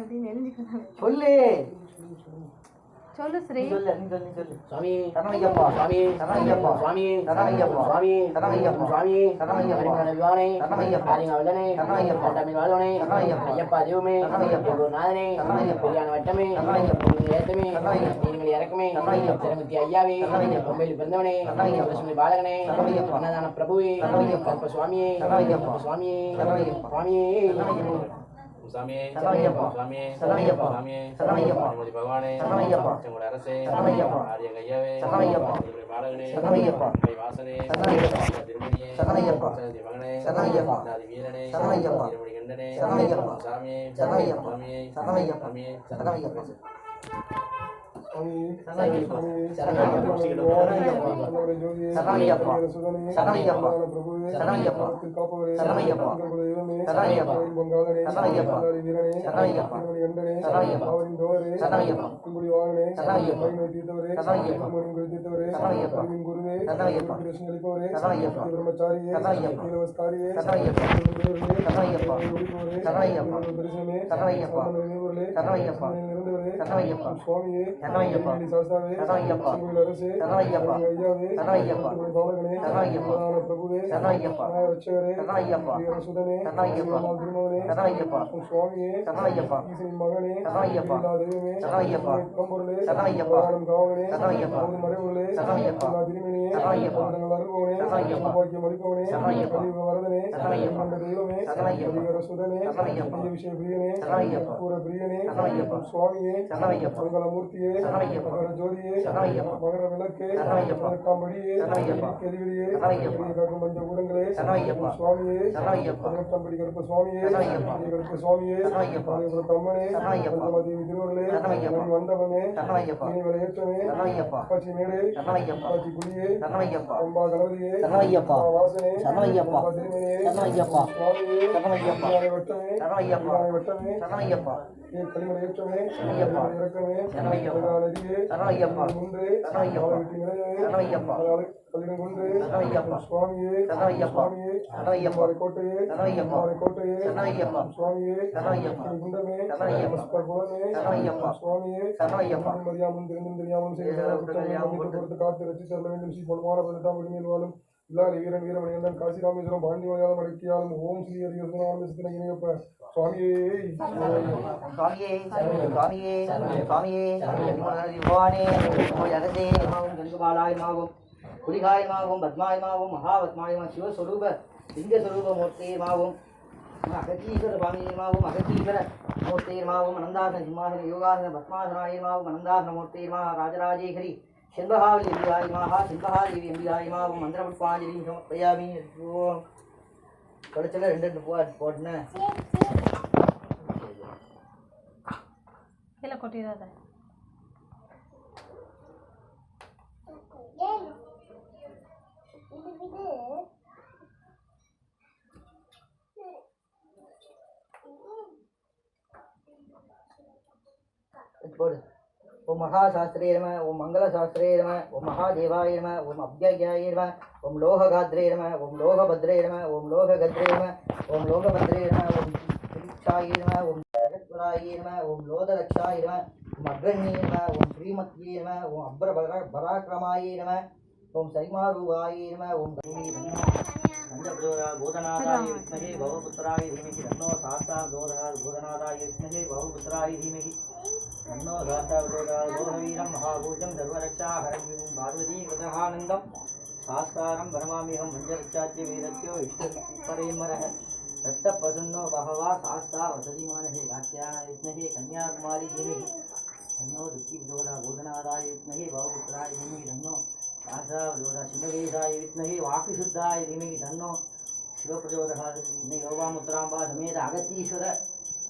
அப்படின்னு எழுதிக்கிறாங்க சொல்லு. சொல்லு ஸ்ரீ. பிரபுவே. சுவாமியே சுவாமியே. சுவாமியே சாமி சாமி சாமி நம்முடைய பகவானே எங்களுடைய அரசே ஆரிய கையாவே பாலகனே வாசனே திருமணியே மகனே வீரனே திருமணி கண்டனே சாமியே சாமியே சாமியே சாமியே தரவையப்பா சுவாமியே சரணமையப்பா. சரணமையப்பா. சரணமையப்பா. சரணமையப்பா. சரணமையப்பா. பிரபுவே சரணமையப்பா. ரட்சகரே சரணமையப்பா. சுதனே சரணமையப்பா. திருமகனே சரணமையப்பா. சுவாமியே சரணமையப்பா. மதிப்பவனே பதிவு வரதனே கொண்ட தெய்வமே பதிவர சுதனே பதிவு விஷய பிரியனே கூற பிரியனே சுவாமியே மங்கள மூர்த்தியே மகர ஜோதியே மகர விளக்கே மறுக்காம்படியே எதிரியே காக்கும் பஞ்ச கூடங்களே சுவாமியே மகத்தம்படி கருப்ப சுவாமியே கருப்ப சுவாமியே பதிவுர தம்மனே பஞ்சமதிவு திருவர்களே வந்தவனே நீ விளையேற்றமே பச்சி மேடே பச்சி குடியே அம்பா தளபதியே சரணமையப்பா. அம்பா வாசனே சரணமையப்பா. அம்பா திருமணியே சரணமையப்பா. சுவாமியே சரணமையப்பா. விநாயக வட்டமே சரணமையப்பா. விநாயக வட்டமே சரணமையப்பா. ஏ களிமலை ஏற்றமே சரணமையப்பா. இறக்கமே சரணமையப்பா. கங்கா நதியே சரணமையப்பா. குன்றே சரணமையப்பா. வெட்டி நிலையமே சரணமையப்பா. கல்லிடம் குன்றே சரணமையப்பா. சுவாமியே சரணமையப்பா. சுவாமியே சரணமையப்பா. மாலை கோட்டையே சரணமையப்பா. மாலை கோட்டையே சரணமையப்பா. சுவாமியே சரணமையப்பா. குண்டமே சரணமையப்பா. சரணமையப்பா. சுவாமியே சரணமையப்பா. மரியாமும் தெரியாமல் காத்து ரசி வேண்டும் ஸ்ரீ பதினெட்டாம் வாழும் இல்லாரி வீரன் வீரமணியன் காசி ராமேஸ்வரம் பாண்டி மலையாளம் அடக்கியாலும் ஓம் ஸ்ரீ சித்தனை இணையப்ப சுவாமியே. சுவாமியே சுவாமியே சுவாமியே பகவானே அரசே மாவும் கலிகபாலாயமாகும் குளிகாயமாகும் பத்மாயமாகும் மகாபத்மாயமாகும் சிவஸ்வரூப லிங்கஸ்வரூப மூர்த்தியமாகும் அகத்தீஸ்வர சுவாமியமாகும் அகத்தீஸ்வர மூர்த்தியமாகும் அனந்தாசன சிம்மாசன யோகாசன பத்மாசனாயமாகும் அனந்தாசன மூர்த்தியமாக ராஜராஜேகரி செண்பகாவலி எம்பிகாயமாக செண்பகாதேவி எம்பிகாயமாகும் மந்திரபுஷ்பாஞ்சலி சமர்ப்பயாமி ஓம் கடைசியில் ரெண்டு ரெண்டு போ போட்டுனேன். கீழே கொட்டிடாத. போடு. ஓம் மகாசாஸ்திரே நம ஓம் மங்களசாஸ்திரே நம ஓம் மகாதேவாய நம ஓம் அப்யாய நம ஓம் லோககாத்ரே நம ஓம் லோகபத்ரே நம ஓம் லோககத்ரே நம ஓம் லோகபத்ரே நம ஓம் திரிக்ஷாய நம ஓம் ஜகத்வராய நம ஓம் லோதரக்ஷாய நம ஓம் அக்ரண்யே நம ஓம் ஸ்ரீமத்யே நம ஓம் அப்ர பரா பராக்கிரமாய நம ஓம் சரிமாரூபாய நம ஓம் பூதநாதாய வித்மகே பவபுத்திராய தீமகி ரன்னோ சாஸ்தா கோதனா பூதநாதாய வித்மகே பவபுத்திராய தீமகி नन्नो धातावतोदागोरवीरं महाभूतं सर्वरक्षाहरं पार्वती कृतहानन्दं भास्कारं परमामिहं भञ्जरक्षाद्यवीरत्यो इष्टपरेमरः दत्तप्रसन्नो बहवा सास्ता वसति मानसे रात्याः कन्याकुमारी धीमहि धन्नो दुःखीवदोरा गोधनादाय विद्महे भवपुत्राय धीमहि धन्नो राधावदोरा शिववेदाय विद्महे समेत आगतीश्वर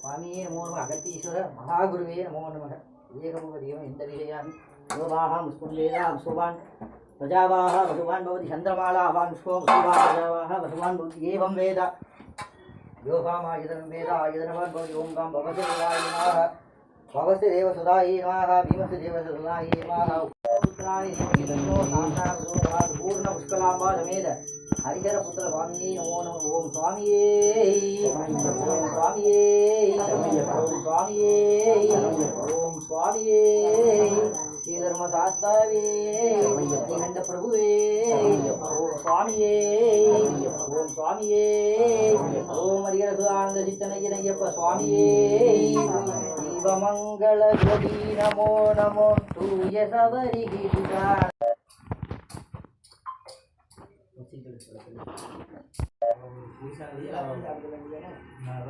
சுவாமியே நமோ நம அகத்தீஸ்வர மகாகுருவே நமோ நமக விவேகபூபதியம் எந்த விஷயாமி யோகாஹாம் ஸ்புல்வேதாம் சுபான் பிரஜாவாக வசுவான் பவதி சந்திரமாலாவான் ஸ்வோ முசுவா பிரஜாவாக வசுவான் பவதி ஏவம் வேத யோகாமாயுதனம் வேத ஆயுதனவான் பவதி ஓங்காம் பவதி நிவாயினாக பவசி தேவ சுதாயினாக பீமசி தேவ சுதாயினாக பூர்ண புஷ்கலாம்பா ரமேத ஹரிஹர புத்திர சுவாமியே நமோ நம ஓம் சுவாமியே. ஓம் சுவாமியே. ஓம் சுவாமியே. ஓம் சுவாமியே. ஸ்ரீ தர்ம சாஸ்தாவே நீண்ட பிரபுவே. ஓம் சுவாமியே. ஓம் சுவாமியே. ஓம் ஹரிஹர சுதானந்த சித்தனையப்ப சுவாமியே. சிவமங்கள நமோ நமோ. தூய சபரிகிடுகார Nah,